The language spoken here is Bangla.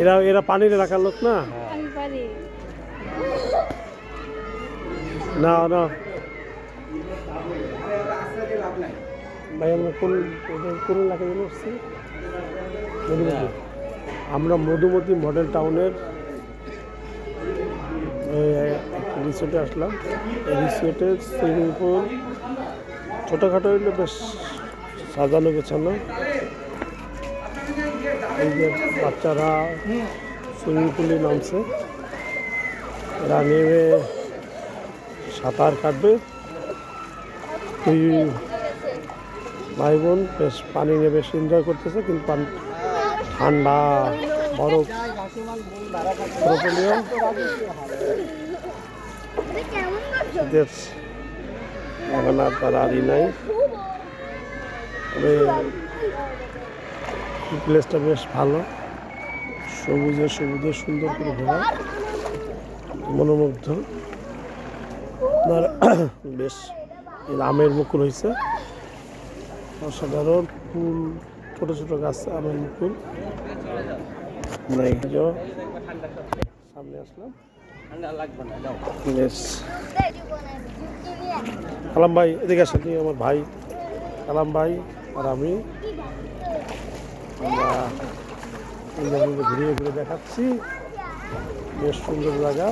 এরা এরা পানির এলাকার লোক না? না না। ভাই আমরা কোন কোন এলাকায় যেন আসছি? মধুমতি। আমরা মধুমতি মডেল টাউনের রিসোর্টে আসলাম। রিসোর্টের সুইমিং পুল ছোটোখাটো হইলে বেশ সাজানো গোছানো। এই যে বাচ্চারা সুইমিং পুলে নামছে, এরা নেমে সাঁতার কাটবে। তুই ভাই বোন বেশ পানি নিয়ে বেশ এনজয় করতেছে, কিন্তু পানি ঠান্ডা, বরফ এখন আর তার আরই নাই। তবে প্লেসটা বেশ ভালো। সবুজে সবুজে সুন্দর করে ঘোরা। মনোমুগ্ধ। আপনার বেশ আমের মুকুল হয়েছে অসাধারণ ফুল ছোট ছোট গাছ আমের মুকুল। সামনে আসলাম। কালাম ভাই এদিকে আসেন। আমার ভাই। কালাম ভাই আর আমি। আমরা সুন্দরবন ঘুরিয়ে ঘুরে দেখাচ্ছি। বেশ সুন্দর জায়গা।